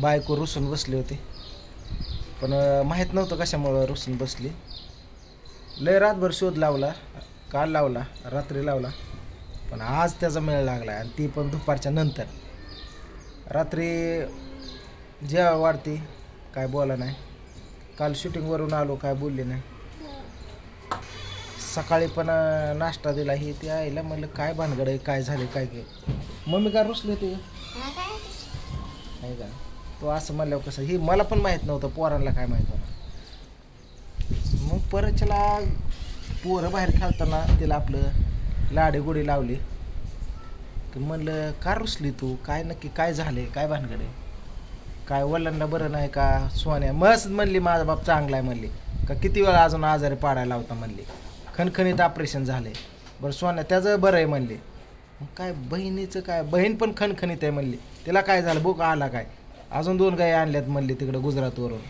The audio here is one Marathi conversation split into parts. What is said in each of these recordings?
बायको रुसून बसली होती. पण माहीत नव्हतं कशामुळं रुसून बसली. लय रातभर शोध लावला काल लावला रात्री लावला. पण आज त्याचा मेळ लागला आणि ती पण दुपारच्या नंतर. रात्री जेव्हा वाढते काय बोला नाही. काल शूटिंगवरून आलो काय बोलले नाही. सकाळी पण नाश्ता दिला ही ती आईला म्हणलं काय भानगड आहे? काय झाले काय काय मम्मी काय रुसली होती? नाही का? तो असं म्हणल्यावर कसं हे मला पण माहीत नव्हतं पोरांना काय माहीत होतं. मग परतच्याला पोरं बाहेर खेळताना तिला आपलं लाडे गोडी लावली. तर म्हणलं का रुसली तू? काय नक्की काय झाले? काय भानगड? आहे काय वडिलांना बरं नाही का सोन्या? मस्त म्हणली माझा बाप चांगला आहे म्हणली. का किती वेळा अजून आजारी पाडायला होता म्हणली. खणखणीत ऑपरेशन झाले. बरं सोन्या त्याचं बरं आहे म्हणले. मग काय बहिणीचं काय? बहीण पण खणखणीत आहे म्हणली. तिला काय झालं? बुक आला काय? अजून दोन गाय आणल्यात म्हणले तिकडं गुजरातवरून.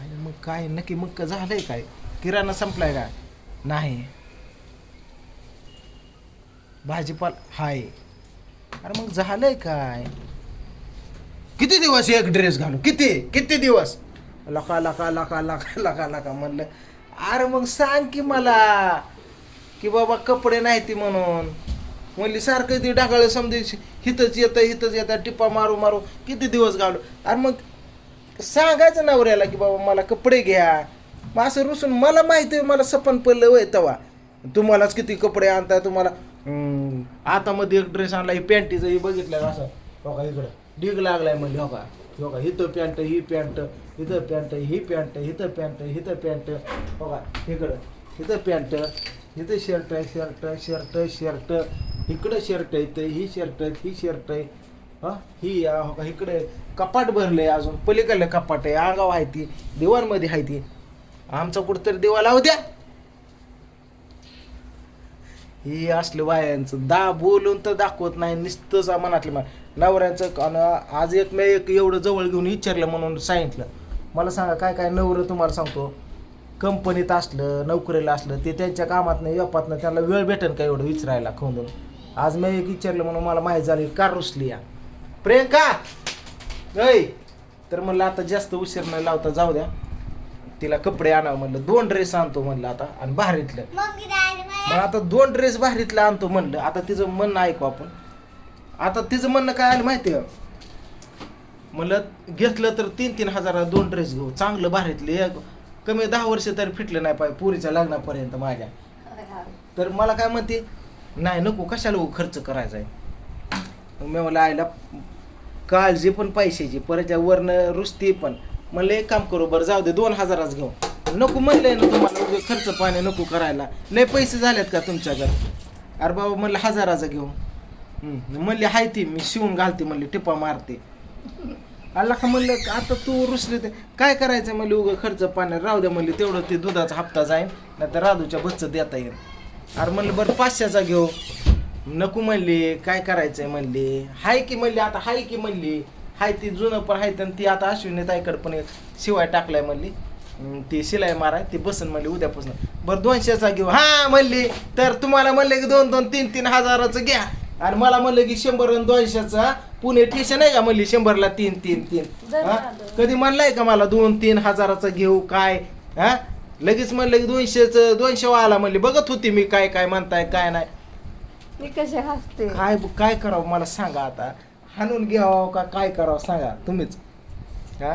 आणि मग काय नक्की मग का झालंय काय? किराणा संपलाय का? नाही. भाजीपाल हाय. अरे मग झालंय काय? किती दिवस एक ड्रेस घालू? किती? किती दिवस? लका लका लका लका लका लका म्हणलं. अरे मग सांग की मला की बाबा कपडे नाही ती म्हणून. म्हणली सारखं ती ढाकळ समजे हिथंच येतं हिथंच येतं टिप्पा मारू मारू किती दिवस घालू? अरे मग सांगायचं नवऱ्याला की बाबा मला कपडे घ्या. मग असं रुसून मला माहिती आहे मला सपन पडलं वय तेव्हा तुम्हालाच किती कपडे आणता तुम्हाला. आतामध्ये आता मध्ये एक ड्रेस आणला ही पॅन्टीचं ही बघितलं असं. हो का इकडं. डिग लागलाय म्हणजे हो का. हो का इथं पॅन्ट ही पॅन्ट इथं पॅन्ट ही पॅन्ट इथं पॅन्ट इथं पॅन्ट हो का इकडं. इथं पॅन्ट इथं शर्ट शर्ट शर्ट शर्ट इकडं शर्ट आहेत ही शर्ट आहेत ही शर्ट आहे. हा ही आ, का हो, इकडे कपाट भरले अजून. पलीकडलं कपाट आहे आगाव आहे ती दिवाणमध्ये आहे ती. आमचा कुठंतरी दिवा लावू द्या. ही असलं बायांचं दा बोलून तर दाखवत नाही नुसतंच मनातलं मा नवऱ्याचं अन आज एक मी एक एवढं जवळ घेऊन विचारलं म्हणून सांगितलं. मला सांगा काय काय नवरं तुम्हाला सांगतो. कंपनीत असलं नोकरीला असलं ते त्यांच्या कामातनं व्यापातनं त्यांना वेळ भेटेल का एवढं विचारायला खोंदून? आज मी एक विचारलं म्हणून मला माहीत झाली का रुसली या? प्रियंका! ऐ! तर म्हणलं आता जास्त उशीर न लावता जाऊ द्या. तिला कपडे आणावं म्हणलं दोन ड्रेस आणतो म्हणलं आता आणि भारीतलं. मग आता दोन ड्रेस बाहेरीतलं आणतो म्हणलं आता तिचं म्हणणं ऐकू आपण. आता तिचं म्हणणं काय आलं माहिती आहे म्हणलं घेतलं तर तीन तीन हजारात दोन ड्रेस घेऊ चांगलं एक कमी दहा वर्ष तरी फिटलं नाही पाहिजे पुरीच्या लग्नापर्यंत माझ्या. तर मला काय म्हणते नाही नको कशाला उगा खर्च करायचा आहे? मी मला आईला काळजी पण पैशाची परत त्या वरनं रुसती पण. म्हणलं एक काम करू बरं जाऊ दे दोन हजाराच घेऊ. नको म्हणलंय ना तुम्हाला खर्च पाणी नको करायला. लय पैसे झालेत का तुमच्याकडे अरे बाबा म्हणलं हजाराचा घेऊ. म्हणली हाय ती मी शिवून घालते म्हणली टिपा मारते. आला का म्हणलं आता तू रुसले ते काय करायचं? म्हणले उगं खर्च पाण्यात राहू दे म्हणले तेवढं ते दुधाचा हप्ता जाईन नाही तर राधूच्या बच्च देता येईल अरे म्हणलं बरं पाचशेचा घेऊ. नको म्हणली काय करायचंय म्हणली. हाय की म्हणली आता हाय की म्हणली. हाय ती जुनं पण हाय तर ती आता अश्विनी ताईकडे पण एक शिवाय टाकलाय म्हणली. अं, ती शिलाई माराय ती बसन म्हणली उद्यापासून. बरं दोनशेचा घेऊ. हा म्हणली. तर तुम्हाला म्हणले की दोन दोन तीन तीन हजाराचं घ्या. आणि मला म्हणलं की शंभर आणि दोनशेचा पुणे स्टेशन आहे का म्हणली शंभरला तीन तीन तीन? हा? कधी म्हणलाय का मला दोन तीन हजाराचं घेऊ काय? हा? लगेच म्हणलं की दोनशेच दोनशे वाला म्हणली बघत होती मी काय काय म्हणताय काय नाही. मी कसे हसते? काय काय करावं मला सांगा आता. हाणून घ्यावं का काय करावं सांगा तुम्हीच. हा?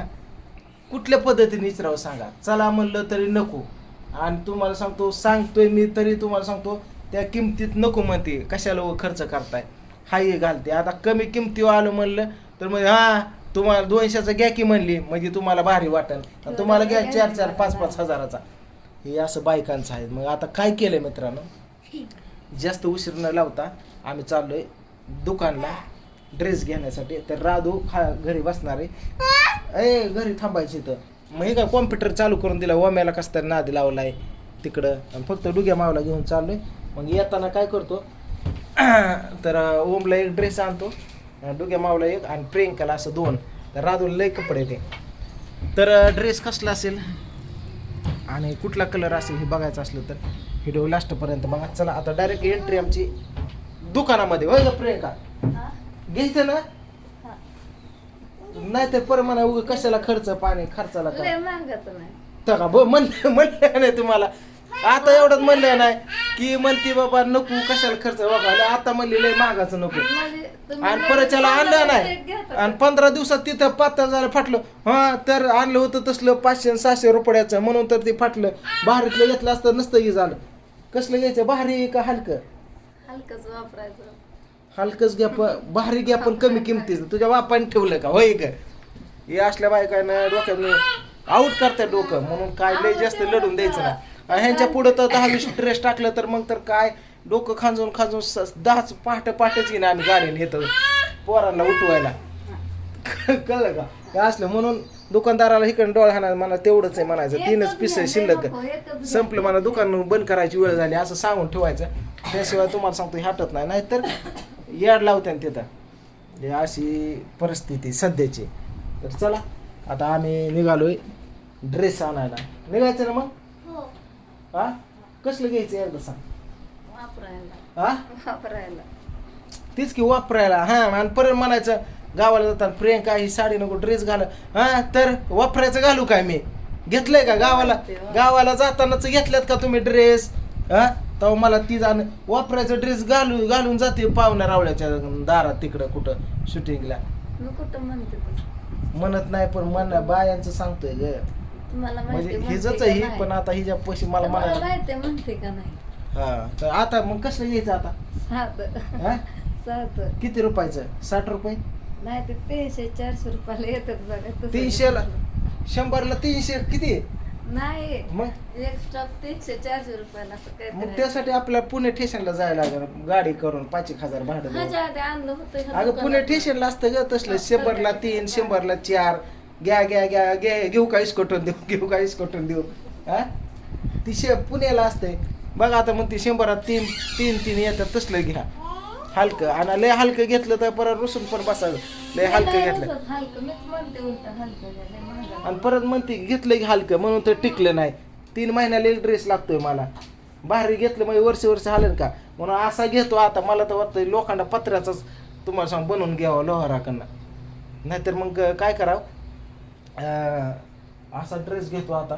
कुठल्या पद्धतीने विचारावं सांगा. चला म्हणलं तरी नको. आणि तुम्हाला सांगतो सांगतोय मी तरी तुम्हाला सांगतो त्या किमतीत नको म्हणते. कशाला उगा खर्च करताय? हाय घालते. आता कमी किमतीवर आलो म्हणलं तर म्हणजे हा तुम्हाला दोनशेचा घ्या की म्हणली म्हणजे तुम्हाला भारी वाटेल. तुम्हाला घ्या चार चार पाच पाच हजाराचा. हे असं बायकांचं आहे मग आता काय केलंय मित्रांनो? जास्त उशीर न लावता आम्ही चाललोय दुकानला ड्रेस घेण्यासाठी. तर राधू खा घरी बसणार आहे. ए घरी थांबायची तर मग हे काय कॉम्प्युटर चालू करून दिला ओम्याला कसं तरी नादी लावलाय तिकडं. आणि फक्त डुग्या मावला घेऊन चाललोय. मग येताना काय करतो? तर ओमला एक ड्रेस आणतो. डुग्या मावला एक आणि प्रियंकाला असं दोन. तर राधूला लय कपडे ते तर ड्रेस कसला असेल? आणि कुठला कलर असेल हे बघायचं असलं तर व्हिडिओ लास्टपर्यंत बघा. चला आता डायरेक्ट एंट्री आमची दुकानामध्ये. होय का प्रियंका? घ्यायचं ना? नाहीतर पर म्हणा उग कशाला खर्च पाणी खर्चाला काय? नाही तर म्हणलं नाही तुम्हाला. आता एवढंच म्हणलं नाही की म्हणते बाबा नको कशाला खर्च बघा आता म्हणली लय महागाचं नको. आणि लय परच्याला आणलं नाही. आणि पंधरा दिवसात तिथं पातळ झालं फाटलं. हा तर आणलं होतं तसलं पाचशे सहाशे रुपयाचं म्हणून तर ते फाटलं. बाहेरीतलं घेतलं असतं नसतं हे झालं. कसलं घ्यायचं भारी का हलकं? हलकंच वापरायचं. हलकंच घ्या पण भारी घ्या पण कमी किमतीचं. तुझ्या बापाने ठेवलं का? होय का? हे असल्या बायकांना डोक्याने आऊट करतात डोकं. म्हणून काय लय जास्त लढून द्यायचं ना आणि ह्यांच्या पुढं तर दहा वीस ड्रेस टाकलं तर मग तर काय? डोकं खांजून खांजून स- दहाच पहाटे पहाटेच घेईन आम्ही गाडीने येतो पोरांना उठवायला. कळलं का? हे असलं म्हणून दुकानदाराला इकडे डोळा हाणा मला तेवढंच आहे म्हणायचं. तीनच पिस शिल्लक. संपलं मला दुकान बंद करायची वेळ झाली असं सांगून ठेवायचं. त्याशिवाय तुम्हाला सांगतो हे हटत नाही. नाहीतर याड लावते तिथं. हे अशी परिस्थिती सध्याची. तर चला आता आम्ही निघालोय ड्रेस आणायला. निघायचं ना मग? हो? हा कसलं घ्यायचं एकदा सांग. वापरायला. हा? वापरायला. तीच की वापरायला. हा आणि परत म्हणायचं गावाला जाताना प्रियंका ही साडी नको ड्रेस घाल. हा तर वापरायचं घालू काय मी? घेतलंय का गावाला? गावाला जातानाच घेतल्यात का तुम्ही ड्रेस हा? तेव्हा मला ती जाण वापरायचं ड्रेस घालू घालून जाते पाहुण्या रावळ्याच्या दारात तिकडं कुठं शूटिंगला मी कुठं म्हणते तसं? म्हणत नाही पण मन बायांचं सांगतोय ग. तुम्हाला म्हणजे माहिती म्हणते हिजच का ही नाही? पण आता हिच्या पैसे मला माहिती म्हणते का नाही? हा तर आता मग कसलं घ्यायचं आता? साधं. हा? साधं. किती रुपयाचं? साठ रुपये? नाही ते तीनशे चारशे रुपयाला येतात बघा तसं तीनशेला. शंभरला तीनशे किती? नाही मग? एक स्टॉप तीनशे चारशे रुपयाला असं मग काहीतरी. आहे. त्यासाठी आपल्याला पुणे स्टेशनला जायला लागलं गाडी करून पाच एक हजार भाडं देऊन. ह्याच्या आधी आणलं होतं ह्या अगं पुणे दुकानात. स्टेशनला असतं ग तसलं शंभरला तीन शंभरला चार घ्या घ्या घ्या घ्या घेऊ का इस्कोटून देऊ घेऊ का इस्कोटून देऊ. हा? ती शे पुण्याला असते. बघा आता मग ती शंभरात तीन तीन तीन येतात तसलं घ्या. हलकं. आणि लय हलकं घेतलं तर परत रुसून पण बसायचं लय हलकं घेतलं. आणि परत म्हणते घेतलं की हलकं. म्हणून तर टिकलं नाही. तीन महिन्याला ड्रेस लागतोय मला. भारी घेतलं म्हणजे वर्ष वर्ष हालेल का? म्हणून असा घेतो आता. मला तर वाटतं लोखंडा पत्र्याचाच तुम्हाला सांग बनवून घ्यावं लोहाराकडनं. नाहीतर मग काय करावं? असा ड्रेस घेतो आता.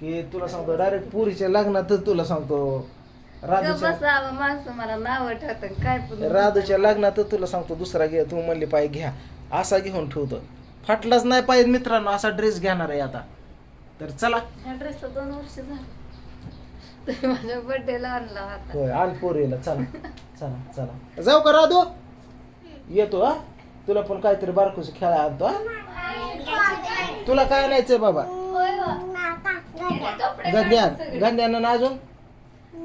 की तुला सांगतो डायरेक्ट पुरीच्या लग्नात तुला सांगतो राधूच्या बसावं माणसं मला नाव ठेवतात काय पण राधूच्या लग्नात तुला सांगतो दुसरा घे तू म्हणली पाहिजे घ्या असा घेऊन ठेवतो. फाटलाच नाही पाहिजे मित्रांनो असा ड्रेस घेणार आहे आता. तर चला. ड्रेसला दोन वर्ष झाली. तुम्ही माझ्या बर्थडेला आणला होता. होय आण पोरीला चला चला चला. जाऊ का राधू? येतो हा? तुला पण काहीतरी बारकूस खेळा आणतो हा? तुला काय आणायचंय बाबा? सगळे. गंध्यानं अजून.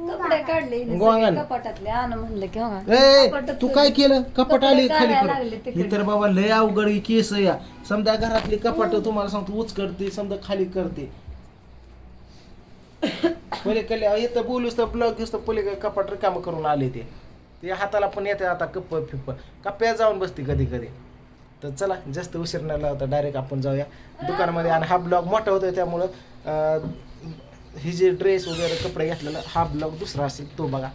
कपडे काढले गोंगान. कपाटातले. आण म्हणलं की हो ए कपाटात तू. काय केलं? कपाट आली खाली काढायला लागले कर तिकडे. ही तर बाबा लय अवघड ही केस या. समजा घरातली कपाट तुम्हाला सांगतो उच करते समजा खाली करते. पलीकडे इथं बोलूस तर ब्लॉग दिसतो पलीकडे कपाट काम करून आले ते. ते हाताला पण येते आता कप्प फिप्प कप्प्यात जाऊन बसते कधी कधी तर चला जास्त उशीर नाही लावता डायरेक्ट आपण जाऊया. दुकानामध्ये आणि हा ब्लॉग मोठा होतोय त्यामुळं ही जे ड्रेस वगैरे कपडे घातलेला हा ब्लॉग दुसरा असेल तो बघा.